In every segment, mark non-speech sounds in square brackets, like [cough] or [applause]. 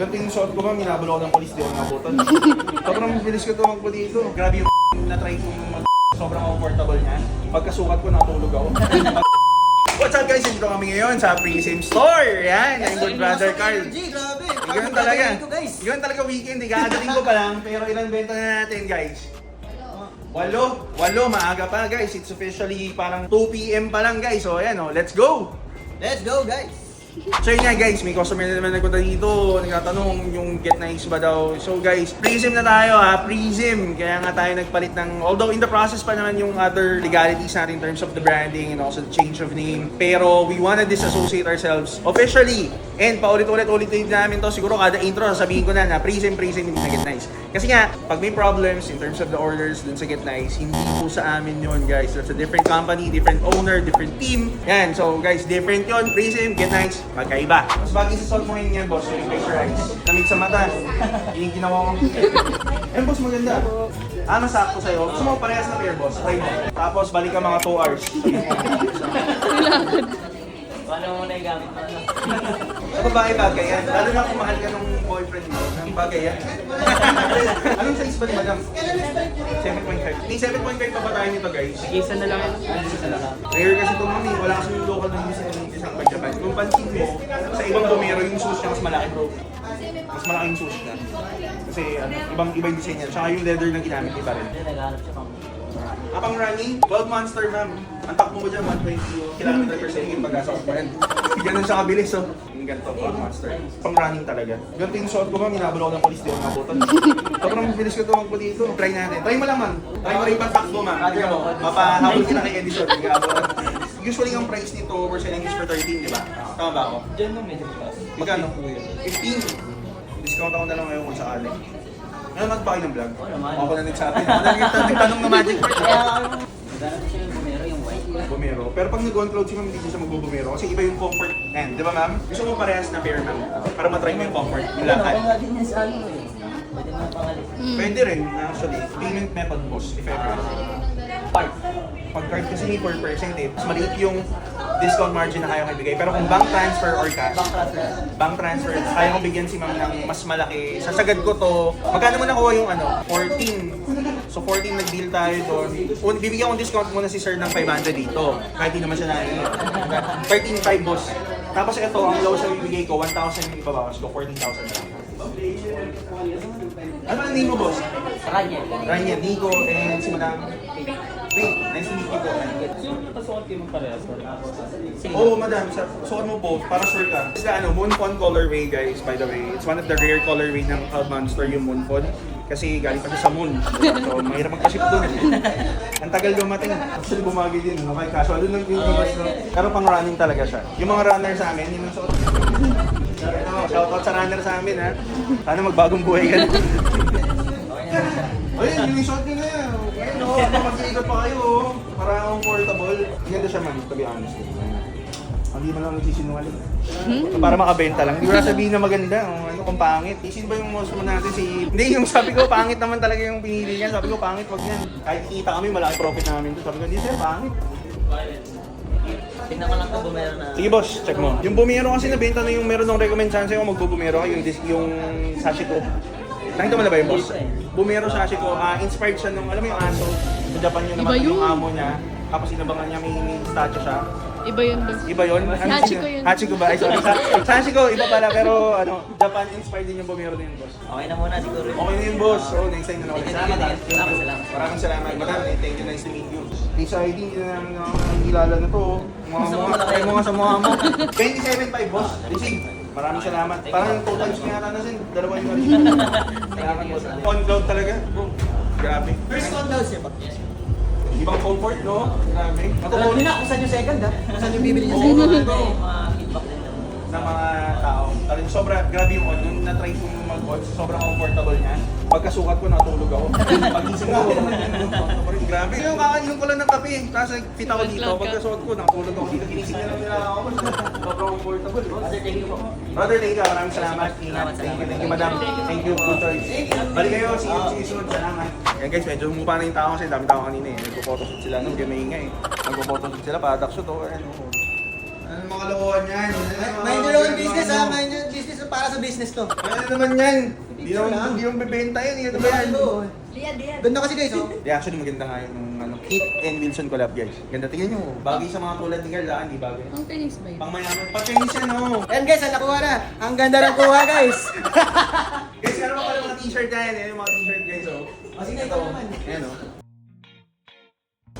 Ganito yung suot ko ma'am, minabulo ako ng polis, di ako nakabutan. [laughs] Sobrang bilis ko tumagpo dito. Grabe yung [laughs] na-try kong mag sobrang comfortable niya. Pagkasukat ko, natulog ako. [laughs] What's up guys? Dito kami ngayon sa Prism Store. Yan, ang good brother Carl. Grabe. Ganun talaga. Ganun talaga weekend. Ikakadating ko pa lang. Pero ilang benta na natin guys? Walo. Walo. Maaga pa guys. It's officially parang 2 p.m. pa lang guys. So ayan oh, let's go! Let's go, guys. So yun nga guys, may customer na naman nagpunta dito, nagtatanong yung get nice ba daw. So guys, Prism na tayo ha, Prism. Kaya nga tayo nagpalit ng, although in the process pa naman yung other legalities natin in terms of the branding and also the change of name. Pero we wanna disassociate ourselves officially. And paulit-ulit-ulit din namin to, siguro kada intro sasabihin ko na na Prism, Prism, hindi na get nice. Kasi nga, pag may problems in terms of the orders dun sa get nice, hindi po sa amin yun guys. That's a different company, different owner, different team. Yan, so guys, different yun. Prism, get nice, magkaiba. Mas bagay sa solve mo ngayon yan, boss, yung pressurize. Namig sa mata. Yung ginawa ko. [laughs] Eh, boss, maganda. Ah, masakto sa'yo. Gusto mo parehas na pair, boss. Try mo. Tapos, balik ka mga 2 hours. [laughs] Paano mo na yung gamit mo? [laughs] Sa babae bagay yan. Lalo na kung mahal ka ng boyfriend mo. Ang bagay yan. [laughs] Anong size ba ni madam? 7.5. May 7.5 pa ba tayo nito, guys? Isa na lang. Isa na lang. Rare kasi ito mami, wala kasi yung local na hindi sa isang pag Japan. Kung pansin mo, sa ibang bumero yung sushi niya mas malaki bro. Mas malaki yung sushi niya. Kasi ano, ibang iba yung design niya. Tsaka yung leather na ginamit iba rin. Hindi, naghahanap siya pang... Apang running, 12 monster ma'am. Ang takbo mo dyan, 120 km per second pag-asa ko pa yan. [laughs] Ganun siya kabilis oh. Yung ganito, 12 monster. Pang running talaga. Ganito yung suot ko ma'am, minabulo ako ng polis, di ako nakabutan. [laughs] Sobrang bilis ko tumakbo dito. Try natin. Try mo lang ma'am. Try mo rin pang takbo ma'am. Tignan mo. Mapahabol kita kay Edison. Usually ang price nito, we're selling this for 13, di ba? Tama ba ako? Diyan mo medyo bukas. Magkano? 15. Discount ako na lang ngayon kung sakali. Ano nagpaki ng vlog? Oo naman. Ako na nagsabi. Ako na nagtanong na magic word. [laughs] Kaya, siya yung bumero, yung white. Bumero. Pero pag nag-on cloud si ma'am, hindi siya magbubumero. Kasi iba yung comfort. Yan, di ba ma'am? Gusto mo parehas na pair ma'am. Para matry mo yung comfort. Yung Ano, lakad. nga din yan sa ano eh. Pwede mo pangalit. Pwede rin, actually. Payment method boss, if ever. Part. Pag card kasi may per percent eh. Mas maliit yung discount margin na kaya ko ibigay. Pero kung bank transfer or cash, Bank transfer. bank transfer, kaya ko bigyan si ma'am ng mas malaki. Sasagad ko to. Magkano mo nakuha yung ano? 14. So 14 nag-deal tayo doon. Un- Bibigyan ko discount muna si sir ng 500 dito. Kahit di naman siya nangyayin. 13.5 boss. Tapos ito, ang lowest na bibigay ko, 1,000 yung ibabawas ko, 14,000 lang. Ano ang name mo, boss? Kanya. Ryan, Nico, and si Madam Faith. To meet you po. Kayo mong parehas. Oo, oh, madam. Sa, suot mo both para sure ka. The ano, Moonfon colorway, guys, by the way. It's one of the rare colorway ng Cloud Monster, yung Moonfon. Kasi galing pa siya sa moon. So, mahirap magpa-ship doon. [laughs] Ang tagal dumating. Actually, bumagi din. Okay, casual. Doon lang yung iwas. No? Pero pang running talaga siya. Yung mga runner sa amin, yun ang suot. Ano, shoutout sa runner sa amin, ha? Sana magbagong buhay ka. [laughs] Ayun, yung shot nyo na yan. Ayun, no, mag-iikot pa kayo. oh. Para comfortable. Ganda siya man, to be honest. Hindi man lang nagsisinungaling. Para makabenta lang. Hindi ko na sabihin na maganda. O, ano kung pangit. Isin ba yung most mo natin si... Hindi, yung sabi ko pangit naman talaga yung pinili niya. Sabi ko pangit, wag yan. Kahit kita kami, malaki profit namin doon. Sabi ko, hindi sir, pangit. Tingnan ko lang kung bumero na. Sige boss, check mo. Yung bumero kasi nabenta na yung meron ng recommend sa'yo kung magbubumero ka, yung, dis- yung sashiko. Nakita mo na ba yung boss? Bumero sashiko, ah inspired siya nung, alam mo yung aso, sa Japan yun naman Iba yung yun. amo niya. Tapos inabangan niya may, may statue siya. Iba yun ba? Iba yun? Ano Hachiko yun. Hachiko ba? Ay, sorry. Sa- Sashiko, iba pala pero ano, Japan inspired din yung bumero yun boss. Okay na muna siguro. Okay na yun boss. Oh, next time na naman. Thank you, Salamat ah. Salamat, salamat. Maraming salamat. Madam, thank you. Nice to meet you. Lisa ID, hindi na namin nakakilala na to. oh. Mga mga, malaki? ay mga sa mukha mo. [laughs] 27.5 boss. Receive. Maraming salamat. Parang two times ko yata na sin. Dalawa yung. Salamat boss. On cloud talaga. Grabe. First on daw siya ba? Ibang comfort, no? Grabe. Alam Matulog niyo na kung saan yung second ha? Kung saan yung bibili niya Oo, second. bro. Ng mga tao. Talagang sobra, grabe yung on. Yung na-try kong mag-on, sobrang comfortable niya. Pagkasukat ko, natulog ako. [laughs] Pagising ako. grabe. Yung kakainom ko lang ng kape. Tapos nag-fit ako dito. Pagkasukat ko, nakatulog ako dito. Ginising na lang nila ako. Sobrang comfortable. no? Brother, thank you po. Brother, thank you. Maraming salamat. Ingat. Thank you, thank you, madam. Thank you. Good choice. Balik kayo. See you, see you soon. Salamat. Yan guys, medyo humupa na yung tao kasi dami tao kanina eh. Nagpo-photoshoot sila. Nung may ingay eh. Nagpo-photoshoot sila. Padak shoot. Oh, ano. Ano mga kalokohan yan? Mind your own business ha, mind your own business. para sa business to. Ano naman yan? Hindi naman, lang. hindi naman bibenta yun. Ano ba yan? Ano? Lian, lian. Ganda kasi guys, oh. [laughs] Yeah, actually maganda nga yung ano, Kate and Wilson collab guys. Ganda tingnan nyo. Bagay sa mga tulad ni Carl, ah, hindi bagay. Ang tennis ba yun? Pang mayaman. Patingin siya no. Ayan guys, ang nakuha na. Ang ganda ng kuha guys. [laughs] Guys, meron pa pala mga t-shirt na yan. Yan yung mga t-shirt guys. Oh. O, sige, Ito. Ayan oh.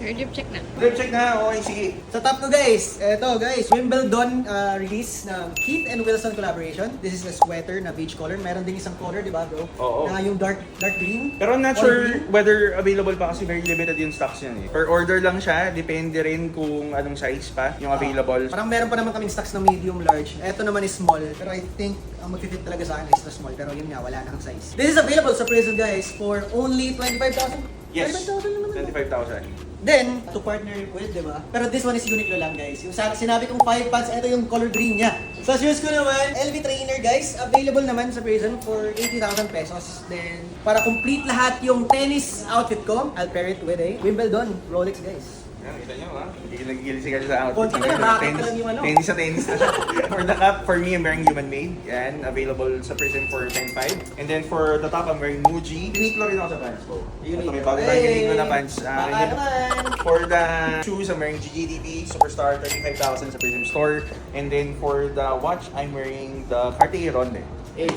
Sir, drip check na. Drip check na. Okay, sige. Sa top ko guys, eto guys, Wimbledon uh, release ng Keith and Wilson collaboration. This is a sweater na beige color. Meron din isang color, di ba bro? Oo. Na yung dark dark green. Pero I'm not All sure green. whether available pa kasi very limited yung stocks yan eh. Per order lang siya, depende rin kung anong size pa yung available. Parang meron pa naman kaming stocks na medium large. Eto naman is small. Pero I think ang mag-fit talaga sa akin is the small. Pero yun nga, wala na ang size. This is available sa Prison guys for only 25,000. Yes, 25,000 naman. 25,000. Then, to partner with, di ba? Pero this one is Uniqlo lang, guys. Yung sa- sinabi kong 5 pants, ito yung color green niya. Sa shoes ko naman, LV Trainer, guys. Available naman sa Prison for 80,000 pesos. Then, para complete lahat yung tennis outfit ko, I'll pair it with a Wimbledon Rolex, guys. Yan, kita nyo ha? Nagigil si Carl sa outfit. Konti na, lang yung ano. Tennis sa tennis na [laughs] siya. for the cup, for me, I'm wearing Human Made. Yan, available sa Prism for 10.5. And then for the top, I'm wearing Muji. Uniqlo rin ako sa pants ko. Ito may bago tayong Uniqlo na pants. Ah, Baka and then naman. For the shoes, I'm wearing GGDP Superstar 35,000 sa Prism Store. And then for the watch, I'm wearing the Cartier Ronde. Eh,